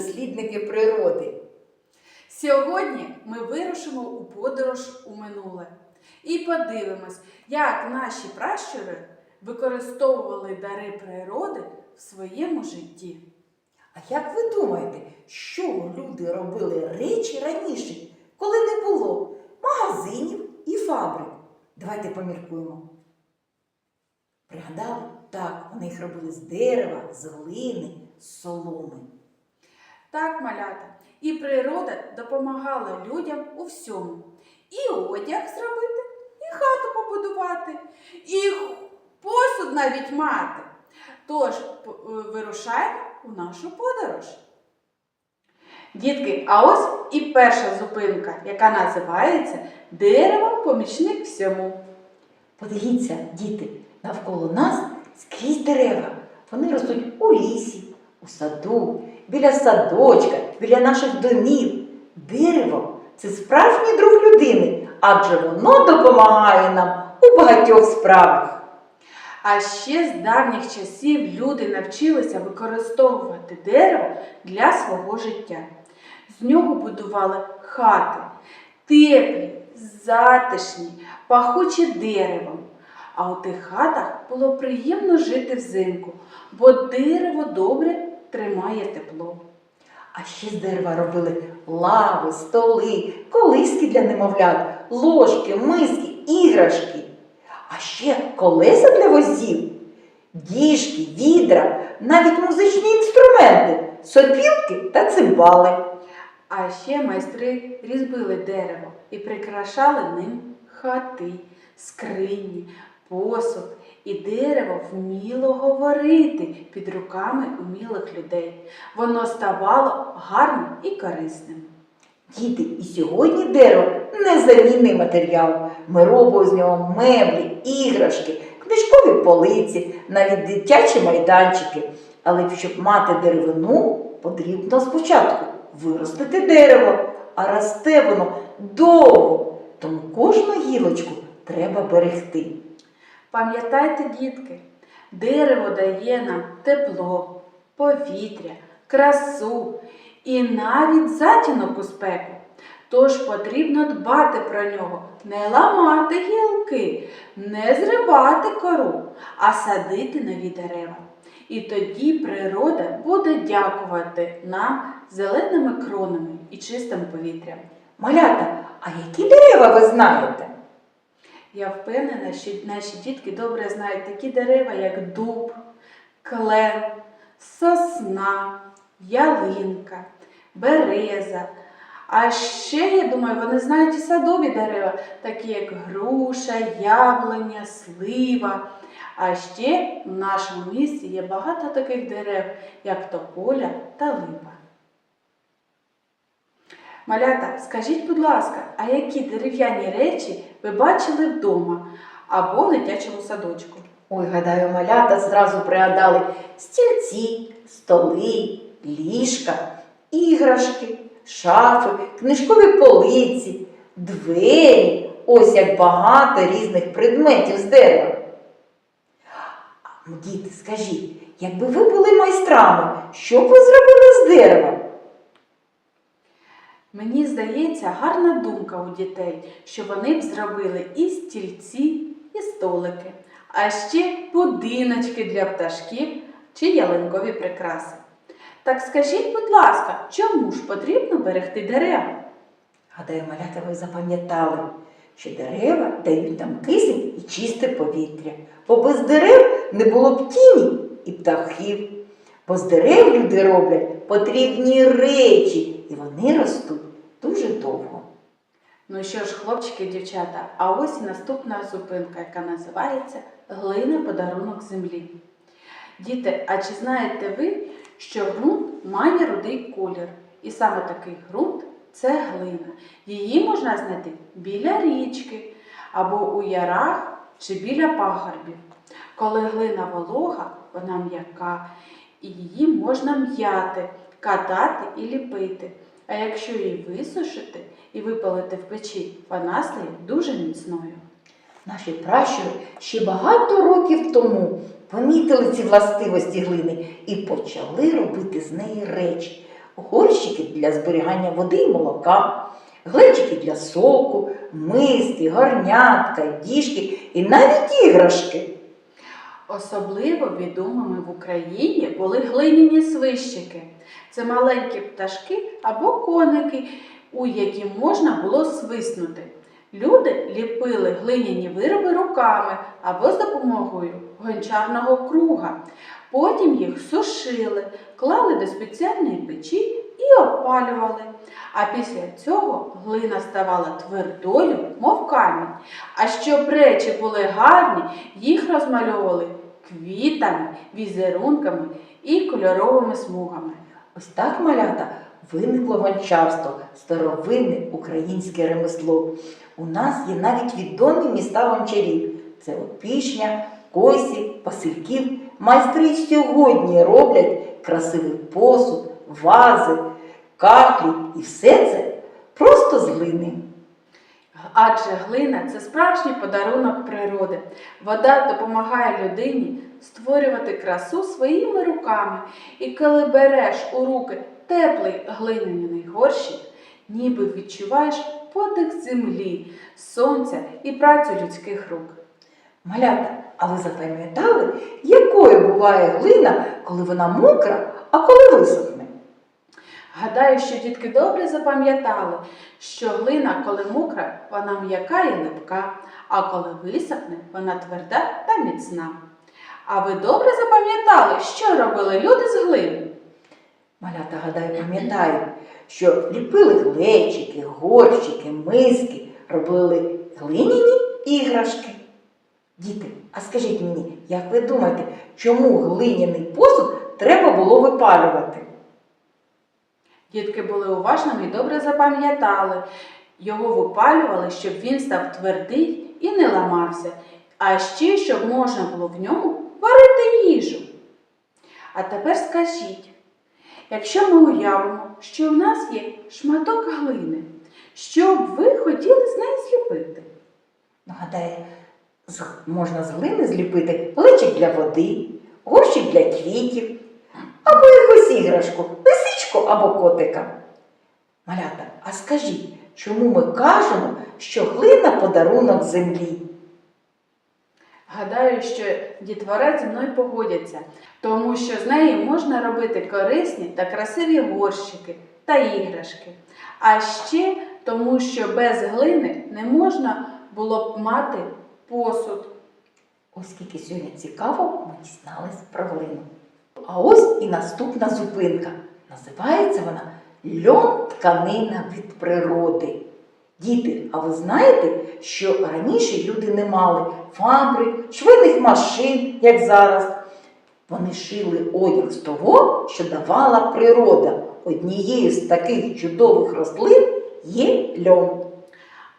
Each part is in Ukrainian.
дослідники природи. Сьогодні ми вирушимо у подорож у минуле і подивимось, як наші пращури використовували дари природи в своєму житті. А як ви думаєте, що люди робили речі раніше, коли не було магазинів і фабрик? Давайте поміркуємо. Пригадали? Так, вони їх робили з дерева, з глини, з соломи. Так, малята, і природа допомагала людям у всьому. І одяг зробити, і хату побудувати, і посуд навіть мати. Тож е, вирушаємо у нашу подорож. Дітки, а ось і перша зупинка, яка називається Дерево помічник всьому. Подивіться, діти, навколо нас скрізь дерева. Вони ростуть у лісі, у саду, біля садочка, біля наших домів. Дерево це справжній друг людини, адже воно допомагає нам у багатьох справах. А ще з давніх часів люди навчилися використовувати дерево для свого життя. З нього будували хати, теплі, затишні, пахучі деревом. А у тих хатах було приємно жити взимку, бо дерево добре тримає тепло. А ще з дерева робили лави, столи, колиски для немовлят, ложки, миски, іграшки. А ще колеса для возів, діжки, відра, навіть музичні інструменти, сопілки та цимбали. А ще майстри різьбили дерево і прикрашали ним хати, скрині, посуд. І дерево вміло говорити під руками умілих людей. Воно ставало гарним і корисним. Діти, і сьогодні дерево незамінний матеріал. Ми робимо з нього меблі, іграшки, книжкові полиці, навіть дитячі майданчики. Але щоб мати деревину, потрібно спочатку виростити дерево, а росте воно довго. Тому кожну гілочку треба берегти. Пам'ятайте, дітки, дерево дає нам тепло, повітря, красу і навіть затінок у спеку. Тож потрібно дбати про нього, не ламати гілки, не зривати кору, а садити нові дерева. І тоді природа буде дякувати нам зеленими кронами і чистим повітрям. Малята, а які дерева ви знаєте? Я впевнена, що наші дітки добре знають такі дерева, як дуб, клен, сосна, ялинка, береза. А ще, я думаю, вони знають і садові дерева, такі як груша, яблуня, слива. А ще в нашому місті є багато таких дерев, як тополя та липа. Малята, скажіть, будь ласка, а які дерев'яні речі ви бачили вдома або в дитячому садочку? Ой, гадаю, малята зразу пригадали стільці, столи, ліжка, іграшки, шафи, книжкові полиці, двері. Ось як багато різних предметів з дерева. Діти, скажіть, якби ви були майстрами, що б ви зробили з дерева? Мені здається, гарна думка у дітей, що вони б зробили і стільці, і столики, а ще будиночки для пташків чи ялинкові прикраси. Так скажіть, будь ласка, чому ж потрібно берегти дерева? Гадаю, малята, ви запам'ятали, що дерева дають нам кисень і чисте повітря. Бо без дерев не було б тіні і птахів. Бо з дерев люди роблять потрібні речі, і вони ростуть дуже довго. Ну що ж, хлопчики дівчата, а ось наступна зупинка, яка називається Глина подарунок землі. Діти, а чи знаєте ви, що ґрунт має рудий колір? І саме такий ґрунт це глина. Її можна знайти біля річки або у ярах чи біля пагорбів. Коли глина волога, вона м'яка, і її можна м'яти, катати і ліпити. А якщо її висушити і випалити в печі, вона стає дуже міцною. Наші пращури ще багато років тому помітили ці властивості глини і почали робити з неї речі. горщики для зберігання води і молока, глечики для соку, миски, горнятка, діжки і навіть іграшки. Особливо відомими в Україні були глиняні свищики. Це маленькі пташки або коники, у які можна було свиснути. Люди ліпили глиняні вироби руками або з допомогою гончарного круга. Потім їх сушили, клали до спеціальної печі і опалювали. А після цього глина ставала твердою, мов камінь. А щоб речі були гарні, їх розмальовували квітами, візерунками і кольоровими смугами. Ось так малята виникло гончарство, старовинне українське ремесло. У нас є навіть відомі міста гончарів. Це Опішня, Косів, Васильків. Майстри сьогодні роблять красивий посуд, вази, кахлі і все це просто з глини. Адже глина це справжній подарунок природи. Вода допомагає людині створювати красу своїми руками. І коли береш у руки теплий глиняний горщик, ніби відчуваєш подих землі, сонця і працю людських рук. Малята, а ви запам'ятали, якою буває глина, коли вона мокра, а коли висохне? Гадаю, що дітки добре запам'ятали, що глина, коли мокра, вона м'яка і липка, а коли висохне, вона тверда та міцна. А ви добре запам'ятали, що робили люди з глини? Малята, гадаю, пам'ятають, що ліпили глечики, горщики, миски, робили глиняні іграшки. Діти, а скажіть мені, як ви думаєте, чому глиняний посуд треба було випалювати? Дітки були уважними і добре запам'ятали. Його випалювали, щоб він став твердий і не ламався, а ще щоб можна було в ньому варити їжу. А тепер скажіть, якщо ми уявимо, що в нас є шматок глини, що б ви хотіли з неї зліпити? Гадаю, з- можна з глини зліпити глечик для води, горщик для квітів, або якусь іграшку, лисичку або котика. Малята, а скажіть, чому ми кажемо, що глина подарунок землі? Гадаю, що дітвора зі мною погодяться, тому що з неї можна робити корисні та красиві горщики та іграшки. А ще тому, що без глини не можна було б мати посуд. Ось скільки сьогодні цікаво ми дізнались про глину. А ось і наступна зупинка. Називається вона льон тканина від природи. Діти, а ви знаєте, що раніше люди не мали фабрик, швейних машин, як зараз. Вони шили одяг з того, що давала природа. Однією з таких чудових рослин є льон.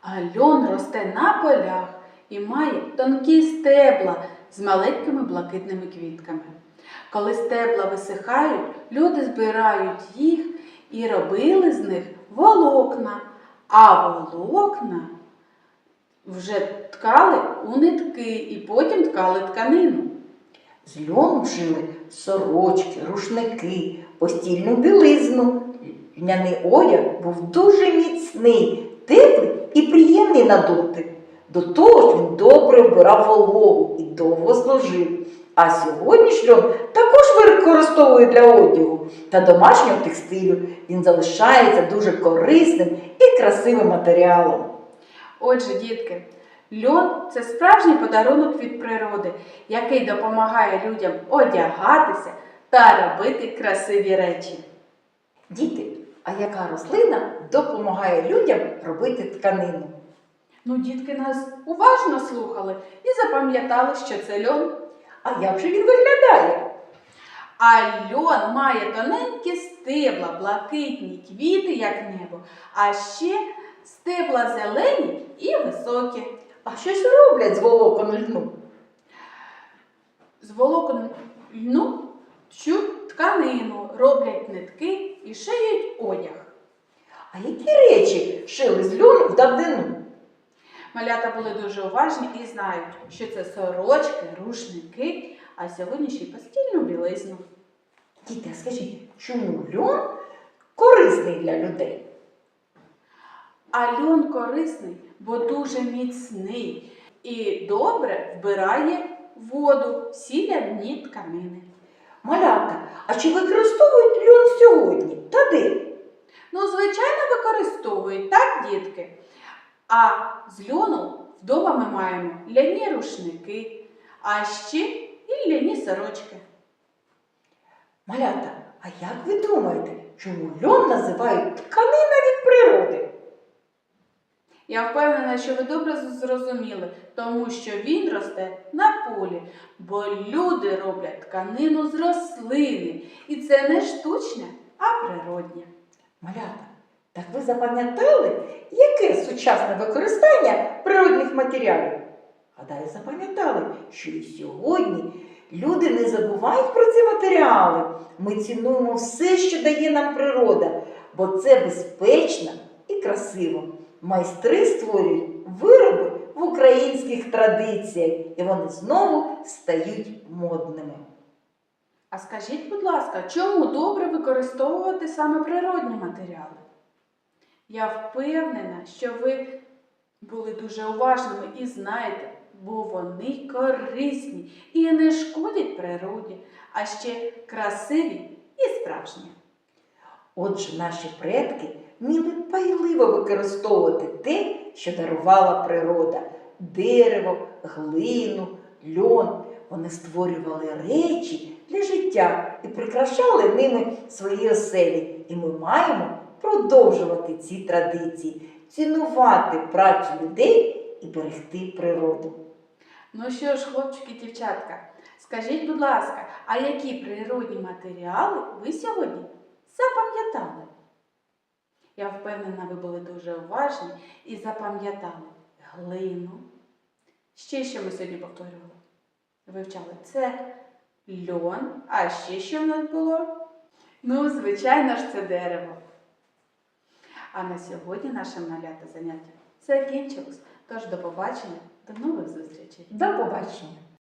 А льон росте на полях і має тонкі стебла з маленькими блакитними квітками. Коли стебла висихають, люди збирають їх і робили з них волокна, а волокна вже ткали у нитки і потім ткали тканину. З льону шили сорочки, рушники, постільну білизну. Льняний одяг був дуже міцний, теплий і приємний на дотик. До того ж він добре вбирав вологу і довго служив. А сьогодні ж також використовує для одягу та домашнього текстилю. Він залишається дуже корисним і красивим матеріалом. Отже, дітки, льон це справжній подарунок від природи, який допомагає людям одягатися та робити красиві речі. Діти, а яка рослина допомагає людям робити тканину? Ну, дітки нас уважно слухали і запам'ятали, що це льон. А як же він виглядає? А льон має тоненькі стебла, блакитні квіти, як небо, а ще стебла зелені і високі. А що ж роблять з волокон льну? З волокон льну цю тканину роблять нитки і шиють одяг. А які речі шили з льону в давнину? Малята були дуже уважні і знають, що це сорочки, рушники, а сьогодні ще й постільну білизну. Діти, скажіть, чому льон корисний для людей? А льон корисний, бо дуже міцний і добре вбирає воду, всі ляні тканини. Малята, а чи використовують льон сьогодні? Та де? Ну, звичайно, використовують, так, дітки? А з льону вдома ми маємо ляні рушники, а ще і ляні сорочки. Малята, а як ви думаєте, чому льон називають тканина від природи? Я впевнена, що ви добре зрозуміли, тому що він росте на полі, бо люди роблять тканину з рослини. І це не штучне, а природнє. Малята, так ви запам'ятали, яке сучасне використання природних матеріалів? Гадаю, запам'ятали, що і сьогодні люди не забувають про ці матеріали. Ми цінуємо все, що дає нам природа, бо це безпечно і красиво. Майстри створюють вироби в українських традиціях, і вони знову стають модними. А скажіть, будь ласка, чому добре використовувати саме природні матеріали? Я впевнена, що ви були дуже уважними і знаєте, бо вони корисні і не шкодять природі, а ще красиві і справжні. Отже, наші предки вміли пайливо використовувати те, що дарувала природа дерево, глину, льон. Вони створювали речі для життя і прикрашали ними свої оселі. І ми маємо продовжувати ці традиції, цінувати працю людей і берегти природу. Ну що ж, хлопчики, дівчатка, скажіть, будь ласка, а які природні матеріали ви сьогодні запам'ятали? Я впевнена, ви були дуже уважні і запам'ятали глину. Ще що ми сьогодні повторювали? Вивчали це льон, а ще що в нас було? Ну, звичайно ж, це дерево. А на сьогодні наше малята заняття закінчилось. Тож до побачення, до нових зустрічей! До побачення!